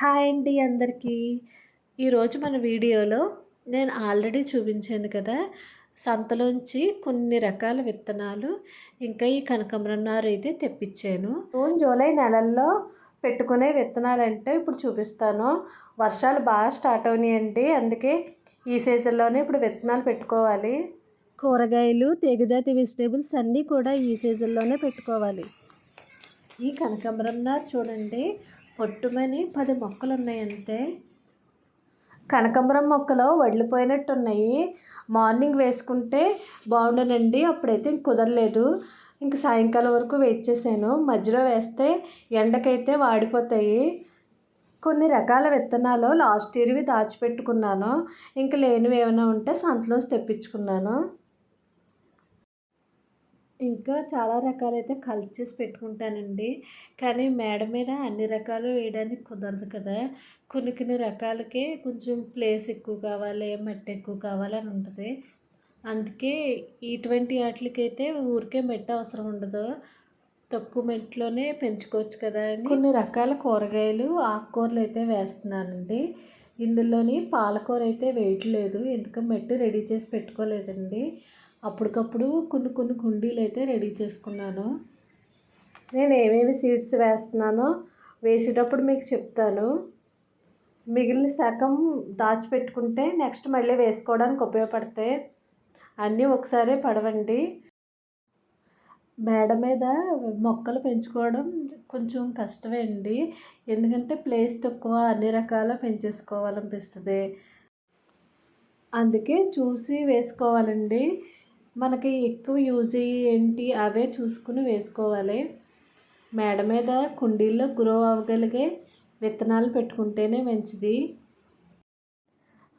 Hi అండి అందరికీ. ఈరోజు మన వీడియోలో నేను ఆల్రెడీ చూపించాను కదా సంతలోంచి కొన్ని రకాల విత్తనాలు ఇంకా ఈ కనకాంబరం నారు అయితే తెప్పించాను. జూన్ జూలై నెలల్లో పెట్టుకునే విత్తనాలు అంటే ఇప్పుడు చూపిస్తాను. వర్షాలు బాగా స్టార్ట్ అవునాయండి అందుకే ఈ సీజన్లోనే ఇప్పుడు విత్తనాలు పెట్టుకోవాలి. కూరగాయలు తీగజాతి వెజిటేబుల్స్ అన్నీ కూడా ఈ సీజన్లోనే పెట్టుకోవాలి. ఈ కనకాంబరం నారు చూడండి పొట్టుమని పది మొక్కలు ఉన్నాయి అంతే కనకాంబరం మొక్కలు వడిలిపోయినట్టు ఉన్నాయి మార్నింగ్ వేసుకుంటే బాగుండనండి అప్పుడైతే ఇంక కుదరలేదు. ఇంక సాయంకాలం వరకు వెయిట్ చేశాను. మధ్యలో వేస్తే ఎండకైతే వాడిపోతాయి. కొన్ని రకాల విత్తనాలు లాస్ట్ ఇయర్వి దాచిపెట్టుకున్నాను. ఇంక లేనివి ఏమైనా ఉంటే సంతలోసి తెప్పించుకున్నాను. ఇంకా చాలా రకాలైతే కలెక్ట్ చేసి పెట్టుకుంటానండి. కానీ మేడ మీద అన్ని రకాలు వేయడానికి కుదరదు కదా. కొన్ని కొన్ని రకాలకే కొంచెం ప్లేస్ ఎక్కువ కావాలి మట్టి ఎక్కువ కావాలని ఉంటుంది. అందుకే ఇటువంటి వాటికైతే ఊరికే మెట్ట అవసరం ఉండదు. తక్కువ మెట్లోనే పెంచుకోవచ్చు కదా కొన్ని రకాల కూరగాయలు ఆకుకూరలు అయితే వేస్తున్నానండి. ఇందులోని పాలకూర అయితే వేయట్లేదు. ఎందుకంటే మెట్టు రెడీ చేసి పెట్టుకోలేదండి. అప్పటికప్పుడు కొన్ని కొన్ని కుండీలు అయితే రెడీ చేసుకున్నాను. నేను ఏమేమి సీడ్స్ వేస్తున్నానో వేసేటప్పుడు మీకు చెప్తాను. మిగిలిన సగం దాచిపెట్టుకుంటే నెక్స్ట్ మళ్ళీ వేసుకోవడానికి ఉపయోగపడతాయి. అన్నీ ఒకసారి పడవండి. మేడ మీద మొక్కలు పెంచుకోవడం కొంచెం కష్టమే అండి. ఎందుకంటే ప్లేస్ తక్కువ అన్ని రకాల పెంచేసుకోవాలనిపిస్తుంది. అందుకే చూసి వేసుకోవాలండి. మనకి ఎక్కువ యూజ్ ఏంటి? అవే చూసుకుని వేసుకోవాలి. మేడ మీద కుండీల్లో గ్రో అవ్వగలిగే విత్తనాలు పెట్టుకుంటేనే మంచిది.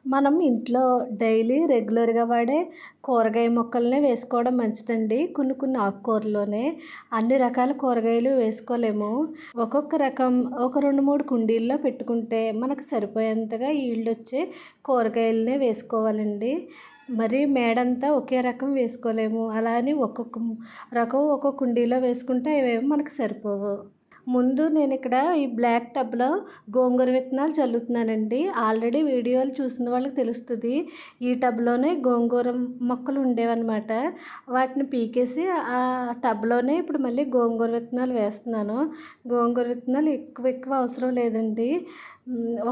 మనం ఇంట్లో డైలీ రెగ్యులర్గా వాడే కూరగాయ మొక్కలనే వేసుకోవడం మంచిదండి. కొన్ని కొన్ని ఆకుకూరలోనే అన్ని రకాల కూరగాయలు వేసుకోలేము. ఒక్కొక్క రకం ఒక రెండు మూడు కుండీల్లో పెట్టుకుంటే మనకు సరిపోయేంతగా ఈల్డ్ వచ్చే కూరగాయలనే వేసుకోవాలండి. మరి మేడంతా ఒకే రకం వేసుకోలేము. అలా అని ఒక్కొక్క రకం ఒక్కొక్క కుండీలో వేసుకుంటే అవేమో మనకు సరిపోవు. ముందు నేను ఇక్కడ ఈ బ్లాక్ టబ్లో గోంగూర విత్తనాలు చల్లుతున్నానండి. ఆల్రెడీ వీడియోలు చూసిన వాళ్ళకి తెలుస్తుంది. ఈ టబ్లోనే గోంగూర మొక్కలు ఉండేవన్నమాట. వాటిని పీకేసి ఆ టబ్లోనే ఇప్పుడు మళ్ళీ గోంగూర విత్తనాలు వేస్తున్నాను. గోంగూర విత్తనాలు ఎక్కువ ఎక్కువ అవసరం లేదండి.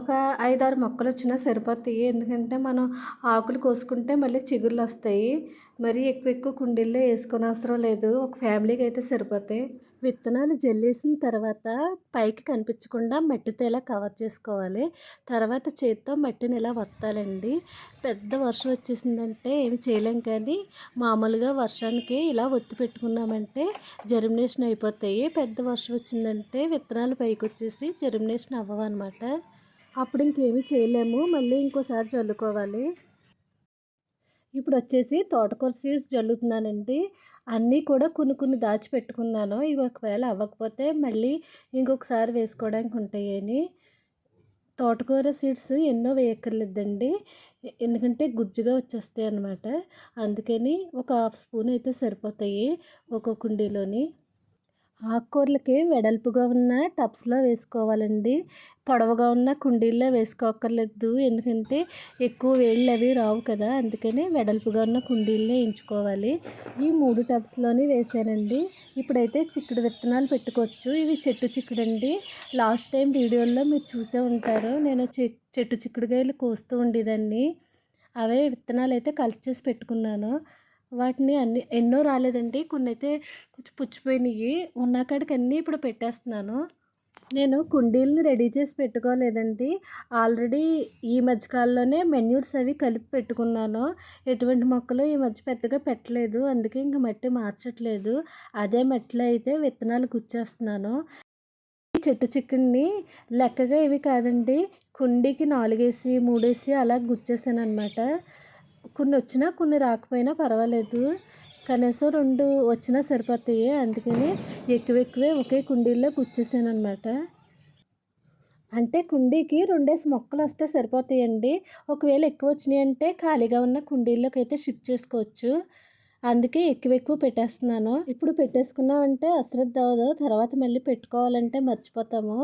ఒక ఐదారు మొక్కలు వచ్చినా సరిపోతాయి. ఎందుకంటే మనం ఆకులు కోసుకుంటే మళ్ళీ చిగుర్లు వస్తాయి. మరీ ఎక్కువ ఎక్కువ కుండీల్లో వేసుకొని అవసరం లేదు. ఒక ఫ్యామిలీకి అయితే సరిపోతాయి. విత్తనాలు జల్లేసిన తర్వాత పైకి కనిపించకుండా మట్టితో ఇలా కవర్ చేసుకోవాలి? తర్వాత చేతితో మట్టిని ఇలా వత్తాలండి? పెద్ద వర్షం వచ్చేసిందంటే ఏమి చేయలేం కానీ మామూలుగా వర్షానికి ఇలా ఒత్తి పెట్టుకున్నామంటే జర్మినేషన్ అయిపోతాయి. పెద్ద వర్షం వచ్చిందంటే విత్తనాలు పైకి వచ్చేసి జర్మినేషన్ అవ్వవు అనమాట అప్పుడు ఇంకేమీ చేయలేము. మళ్ళీ ఇంకోసారి చల్లుకోవాలి. ఇప్పుడు వచ్చేసి తోటకూర సీడ్స్ జల్లుతున్నానండి. అన్నీ కూడా కొన్ని కొన్ని దాచిపెట్టుకున్నాను. ఇవి ఒకవేళ అవ్వకపోతే మళ్ళీ ఇంకొకసారి వేసుకోవడానికి ఉంటాయని. తోటకూర సీడ్స్ ఎన్నో వేయక్కర్లేదండి. ఎందుకంటే గుజ్జుగా వచ్చేస్తాయి అన్నమాట అందుకని ఒక హాఫ్ స్పూన్ అయితే సరిపోతాయి ఒక కుండీలోని. ఆకుకూరలకి వెడల్పుగా ఉన్న టబ్స్లో వేసుకోవాలండి. పొడవుగా ఉన్న కుండీల్లో వేసుకోక్కర్లేదు. ఎందుకంటే ఎక్కువ వేళ్ళు అవి రావు కదా అందుకని వెడల్పుగా ఉన్న కుండీల్లో ఎంచుకోవాలి ఈ మూడు టబ్స్లోనే వేసానండి. ఇప్పుడైతే చిక్కుడు విత్తనాలు పెట్టుకోవచ్చు. ఇవి చెట్టు చిక్కుడు అండి లాస్ట్ టైం వీడియోలో మీరు చూసే ఉంటారు. నేను చెట్టు చిక్కుడుకాయలు కోస్తూ ఉండేదాన్ని. అవే విత్తనాలు అయితే కలిసి చేసి పెట్టుకున్నాను. వాటిని అన్ని ఎన్నో రాలేదండి. కొన్ని అయితే కొంచెం పుచ్చిపోయినాయి. ఉన్న కాడికి అన్నీ ఇప్పుడు పెట్టేస్తున్నాను. నేను కుండీలను రెడీ చేసి పెట్టుకోలేదండి. ఆల్రెడీ ఈ మధ్యకాలంలోనే మెన్యూర్స్ అవి కలిపి పెట్టుకున్నాను. ఎటువంటి మొక్కలు ఈ మధ్య పెద్దగా పెట్టలేదు. అందుకే ఇంక మట్టి మార్చట్లేదు. అదే మట్టిలో అయితే విత్తనాలు గుచ్చేస్తున్నాను. చెట్టు చిక్కుని లెక్కగా ఇవి కాదండి. కుండీకి నాలుగేసి మూడేసి అలా గుచ్చేసాను అనమాట కొన్ని వచ్చినా కొన్ని రాకపోయినా పర్వాలేదు. కనీసం రెండు వచ్చినా సరిపోతాయి. అందుకని ఎక్కువ ఎక్కువే ఒకే కుండీల్లో గుచ్చేసాను అనమాట అంటే కుండీకి రెండేసి మొక్కలు వస్తే సరిపోతాయండి. ఒకవేళ ఎక్కువ వచ్చినాయి అంటే ఖాళీగా ఉన్న కుండీల్లోకి అయితే షిఫ్ట్ చేసుకోవచ్చు. అందుకే ఎక్కువ ఎక్కువ పెట్టేస్తున్నాను. ఇప్పుడు పెట్టేసుకున్నామంటే అశ్రద్ధ అవ్వదు తర్వాత మళ్ళీ పెట్టుకోవాలంటే మర్చిపోతాము.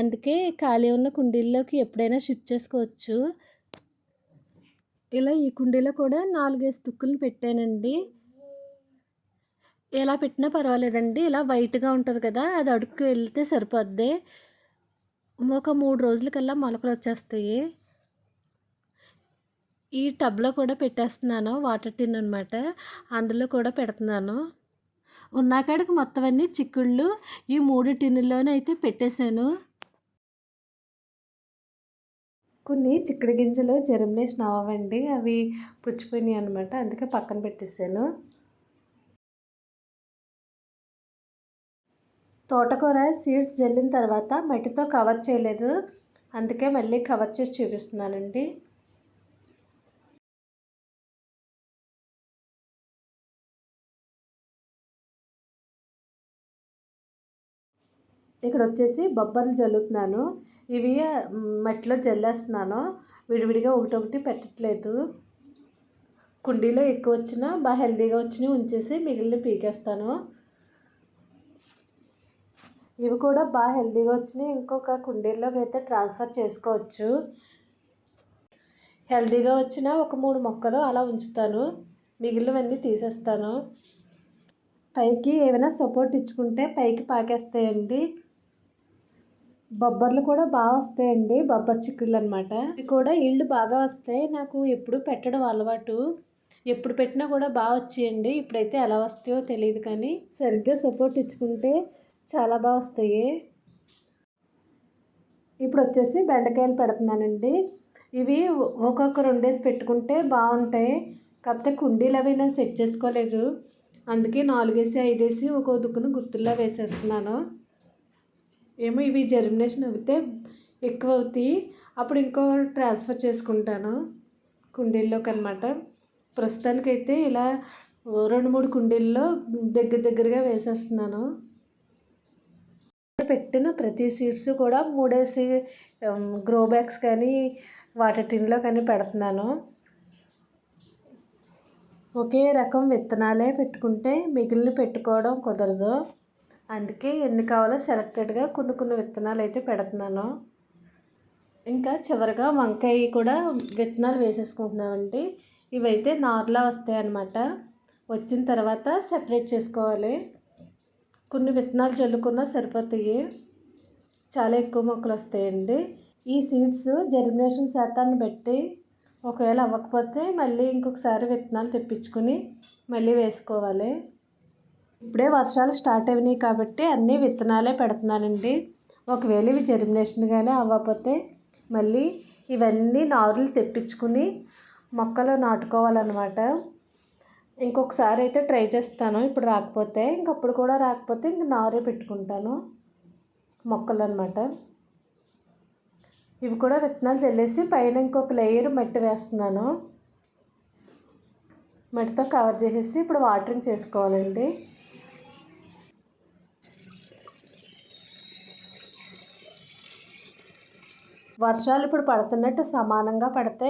అందుకే ఖాళీ ఉన్న కుండీల్లోకి ఎప్పుడైనా షిఫ్ట్ చేసుకోవచ్చు. ఇలా ఈ కుండీలో కూడా నాలుగేసి తుక్కులు పెట్టానండి. ఎలా పెట్టినా పర్వాలేదండి. ఇలా వైట్గా ఉంటుంది కదా అది అడుక్కు వెళ్తే సరిపోద్ది. ఒక మూడు రోజులకల్లా మొలకలు వచ్చేస్తాయి. ఈ టబ్లో కూడా పెట్టేస్తున్నాను వాటర్ టిన్ అనమాట అందులో కూడా పెడుతున్నాను. ఉన్నాకాడికి మొత్తం అన్ని చిక్కుళ్ళు ఈ మూడు టిన్నుల్లోనే అయితే పెట్టేశాను. కొన్ని చిక్కుడు గింజలు జర్మినేషన్ అవ్వండి. అవి పుచ్చిపోయినాయి అనమాట అందుకే పక్కన పెట్టేశాను. తోటకూర సీడ్స్ జల్లిన తర్వాత మట్టితో కవర్ చేయలేదు. అందుకే మళ్ళీ కవర్ చేసి చూపిస్తున్నానండి. ఇక్కడ వచ్చేసి బొబ్బర్లు జల్లుతున్నాను. ఇవి మట్టిలో జల్లేస్తున్నాను. విడివిడిగా ఒకటొకటి పెట్టట్లేదు. కుండీలో ఎక్కువ వచ్చినా బాగా హెల్దీగా వచ్చినవి ఉంచేసి మిగిలిన పీకేస్తాను. ఇవి కూడా బాగా హెల్దీగా వచ్చినాయి ఇంకొక కుండీల్లోకి అయితే ట్రాన్స్ఫర్ చేసుకోవచ్చు. హెల్దీగా వచ్చిన ఒక మూడు మొక్కలు అలా ఉంచుతాను. మిగిలినవన్నీ తీసేస్తాను. పైకి ఏమైనా సపోర్ట్ ఇచ్చుకుంటే పైకి పాకేస్తాయండి. బొబ్బర్లు కూడా బాగా వస్తాయండి బొబ్బర్ చిక్కుళ్ళు అనమాట ఇవి కూడా ఇళ్ళు బాగా వస్తాయి నాకు ఎప్పుడు పెట్టడం అలవాటు. ఎప్పుడు పెట్టినా కూడా బాగా వచ్చేయండి ఇప్పుడైతే ఎలా వస్తాయో తెలియదు కానీ సరిగ్గా సపోర్ట్ ఇచ్చుకుంటే చాలా బాగా వస్తాయి. ఇప్పుడు వచ్చేసి బెండకాయలు పెడుతున్నానండి. ఇవి ఒక్కొక్క రెండేసి పెట్టుకుంటే బాగుంటాయి కాకపోతే కుండీలు అవి నేను సెట్ చేసుకోలేదు. అందుకే నాలుగేసి ఐదేసి ఒక్కో దుక్కును గుర్తుల్లో వేసేస్తున్నాను. ఏమో ఇవి జర్మినేషన్ అవుతే ఎక్కువ అవుతాయి అప్పుడు ఇంకో ట్రాన్స్ఫర్ చేసుకుంటాను కుండీల్లోకి అనమాట ప్రస్తుతానికైతే ఇలా రెండు మూడు కుండీల్లో దగ్గర దగ్గరగా వేసేస్తున్నాను. పెట్టిన ప్రతి సీడ్స్ కూడా మూడేసి గ్రో బ్యాగ్స్ కానీ వాటర్ టిన్లో కానీ పెడుతున్నాను. ఒకే రకం విత్తనాలే పెట్టుకుంటే మిగిలిన పెట్టుకోవడం కుదరదు. అందుకే ఎన్ని కావాలో సెలెక్టెడ్గా కొన్ని కొన్ని విత్తనాలు అయితే పెడుతున్నాను. ఇంకా చివరిగా వంకాయ కూడా విత్తనాలు వేసేసుకుంటున్నామండి ఇవైతే నార్లా వస్తాయి అన్నమాట. వచ్చిన తర్వాత సెపరేట్ చేసుకోవాలి. కొన్ని విత్తనాలు చల్లుకున్నా సరిపోతాయి. చాలా ఎక్కువ మొక్కలు వస్తాయండి. ఈ సీడ్స్ జర్మినేషన్ శాతాన్ని బట్టి ఒకవేళ అవ్వకపోతే మళ్ళీ ఇంకొకసారి విత్తనాలు తెప్పించుకుని మళ్ళీ వేసుకోవాలి. ఇప్పుడే వర్షాలు స్టార్ట్ అయినాయి కాబట్టి అన్నీ విత్తనాలే పెడుతున్నానండి. ఒకవేళ ఇవి జర్మినేషన్గానే అవ్వకపోతే మళ్ళీ ఇవన్నీ నారులు తెప్పించుకుని మొక్కలు నాటుకోవాలన్నమాట. ఇంకొకసారి అయితే ట్రై చేస్తాను. ఇప్పుడు రాకపోతే ఇంకప్పుడు కూడా రాకపోతే ఇంక నారే పెట్టుకుంటాను మొక్కలు అనమాట ఇవి కూడా విత్తనాలు చల్లేసి పైన ఇంకొక లేయర్ మట్టి వేస్తున్నాను. మట్టితో కవర్ చేసేసి ఇప్పుడు వాటరింగ్ చేసుకోవాలండి. వర్షాలు ఇప్పుడు పడుతున్నట్టు సమానంగా పడితే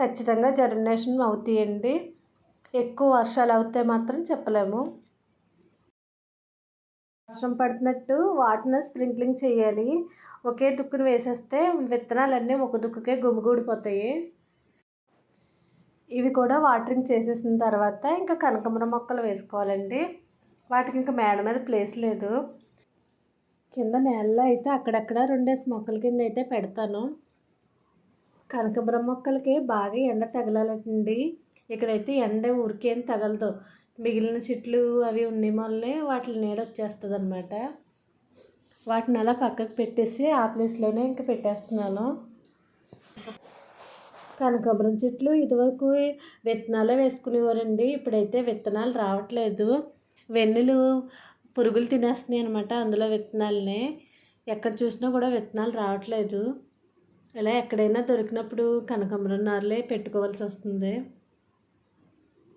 ఖచ్చితంగా జర్మినేషన్ అవుతాయండి. ఎక్కువ వర్షాలు అవుతే మాత్రం చెప్పలేము. వర్షం పడుతున్నట్టు వాటర్ని స్ప్రింక్లింగ్ చేయాలి. ఒకే దుక్కును వేసేస్తే విత్తనాలన్నీ ఒక దుక్కుకే గుమిగూడిపోతాయి. ఇవి కూడా వాటరింగ్ చేసేసిన తర్వాత ఇంకా కనకమర మొక్కలు వేసుకోవాలండి. వాటికి ఇంకా మేడ మీద ప్లేస్ లేదు. కింద నేలలో అయితే అక్కడక్కడ రెండేసి మొక్కల కింద అయితే పెడతాను. కనకబరం మొక్కలకి బాగా ఎండ తగలాలండి. ఇక్కడైతే ఎండ ఊరికేం తగలదు. మిగిలిన చెట్లు అవి ఉండే వల్లే వాటి నీడ వచ్చేస్తుంది అనమాట వాటిని అలా పక్కకు పెట్టేసి ఆ ప్లేస్లోనే ఇంకా పెట్టేస్తున్నాను. కనకాంబరం చెట్లు ఇదివరకు విత్తనాలే వేసుకునేవారండి. ఇప్పుడైతే విత్తనాలు రావట్లేదు. వెన్నెలు పురుగులు తినేస్తున్నాయి అనమాట అందులో విత్తనాలని. ఎక్కడ చూసినా కూడా విత్తనాలు రావట్లేదు. ఇలా ఎక్కడైనా దొరికినప్పుడు కనకాంబరం నారలే పెట్టుకోవాల్సి వస్తుంది.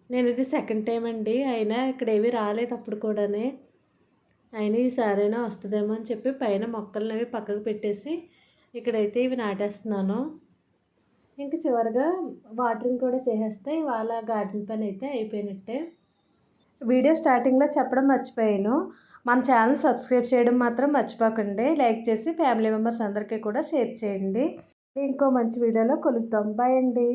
నేను ఇది సెకండ్ టైం అండి. అయినా ఇక్కడ ఏవి రాలేదు అప్పుడు కూడానే. అయినా ఈసారైనా వస్తుందేమో అని చెప్పి పైన మొక్కలను అవి పక్కకు పెట్టేసి ఇక్కడైతే ఇవి నాటేస్తున్నాను. ఇంక చివరిగా వాటరింగ్ కూడా చేసేస్తే వాళ్ళ గార్డెన్ పని అయితే అయిపోయినట్టే. వీడియో స్టార్టింగ్లో చెప్పడం మర్చిపోయాను. మన ఛానల్ సబ్స్క్రైబ్ చేయడం మాత్రం మర్చిపోకండి. లైక్ చేసి ఫ్యామిలీ మెంబర్స్ అందరికీ కూడా షేర్ చేయండి. ఇంకో మంచి వీడియోలో కలుద్దాం. బాయ్ అండి.